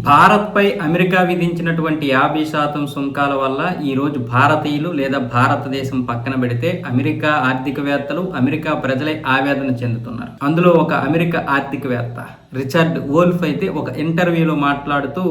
భారత్పై అమెరికా విధించినటువంటి యాభై శాతం సుంకాల వల్ల ఈరోజు భారతీయులు లేదా భారతదేశం పక్కన పెడితే అమెరికా ఆర్థికవేత్తలు అమెరికా ప్రజలే ఆవేదన చెందుతున్నారు. అందులో ఒక అమెరికా ఆర్థికవేత్త రిచర్డ్ వోల్ఫ్ అయితే ఒక ఇంటర్వ్యూలో మాట్లాడుతూ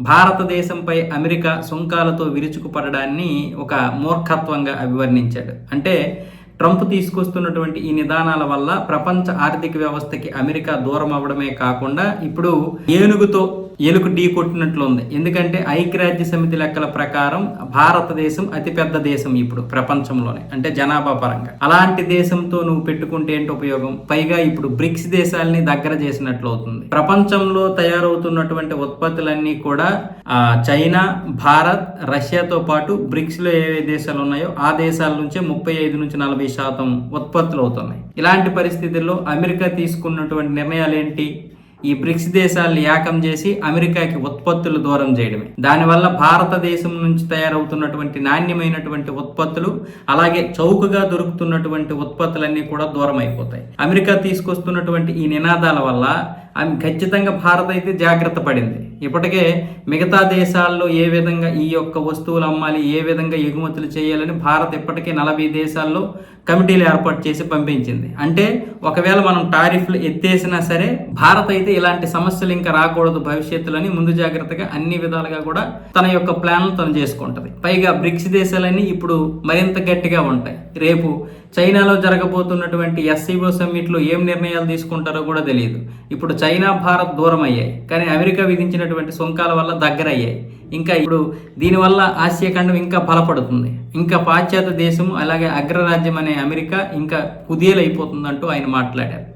భారతదేశంపై అమెరికా సుంకాలతో విరుచుకుపడడాన్ని ఒక మూర్ఖత్వంగా అభివర్ణించాడు. అంటే ట్రంప్ తీసుకొస్తున్నటువంటి ఈ నిదానాల వల్ల ప్రపంచ ఆర్థిక వ్యవస్థకి అమెరికా దూరం అవ్వడమే కాకుండా ఇప్పుడు ఏనుగుతో ఎలుక ఢీ కొట్టినట్లు ఉంది. ఎందుకంటే ఐక్యరాజ్య సమితి లెక్కల ప్రకారం భారతదేశం అతిపెద్ద దేశం ఇప్పుడు ప్రపంచంలోనే అంటే జనాభా పరంగా. అలాంటి దేశంతో నువ్వు పెట్టుకుంటే ఏంటి ఉపయోగం? పైగా ఇప్పుడు బ్రిక్స్ దేశాలని దగ్గర చేసినట్లు అవుతుంది. ప్రపంచంలో తయారవుతున్నటువంటి ఉత్పత్తులన్నీ కూడా చైనా భారత్ రష్యాతో పాటు బ్రిక్స్లో ఏ ఏ దేశాలు ఉన్నాయో ఆ దేశాల నుంచే ముప్పై ఐదు నుంచి నలభై శాతం ఉత్పత్తులు అవుతున్నాయి. ఇలాంటి పరిస్థితుల్లో అమెరికా తీసుకున్నటువంటి నిర్ణయాలు ఏంటి? ఈ బ్రిక్స్ దేశాలు ఏకం చేసి అమెరికాకి ఉత్పత్తులు దూరం చేయడమే. దానివల్ల భారతదేశం నుంచి తయారవుతున్నటువంటి నాణ్యమైనటువంటి ఉత్పత్తులు అలాగే చౌకగా దొరుకుతున్నటువంటి ఉత్పత్తులన్నీ కూడా దూరం అయిపోతాయి అమెరికా తీసుకొస్తున్నటువంటి ఈ నినాదాల వల్ల ఆమె ఖచ్చితంగా భారత్ అయితే జాగ్రత్త పడింది. ఇప్పటికే మిగతా దేశాల్లో ఏ విధంగా ఈ యొక్క వస్తువులు అమ్మాలి ఏ విధంగా ఎగుమతులు చేయాలని భారత్ ఇప్పటికే నలభై దేశాల్లో కమిటీలు ఏర్పాటు చేసి పంపించింది. అంటే ఒకవేళ మనం టారిఫ్లు ఎత్తేసినా సరే భారత్ అయితే ఇలాంటి సమస్యలు ఇంకా రాకూడదు భవిష్యత్తులోని ముందు జాగ్రత్తగా అన్ని విధాలుగా కూడా తన యొక్క ప్లాన్లు తను చేసుకుంటుంది. పైగా బ్రిక్స్ దేశాలన్నీ ఇప్పుడు మరింత గట్టిగా ఉంటాయి. రేపు చైనాలో జరగబోతున్నటువంటి ఎస్సీఓ సమ్మిట్లో ఏం నిర్ణయాలు తీసుకుంటారో కూడా తెలియదు. ఇప్పుడు చైనా భారత్ దూరం అయ్యాయి కానీ అమెరికా విధించినటువంటి సుంకాల వల్ల దగ్గర అయ్యాయి ఇంకా ఇప్పుడు దీనివల్ల ఆసియా ఖండం ఇంకా బలపడుతుంది. ఇంకా పాశ్చాత్య దేశం అలాగే అగ్రరాజ్యం అనే అమెరికా ఇంకా కుదేలైపోతుందంటూ ఆయన మాట్లాడారు.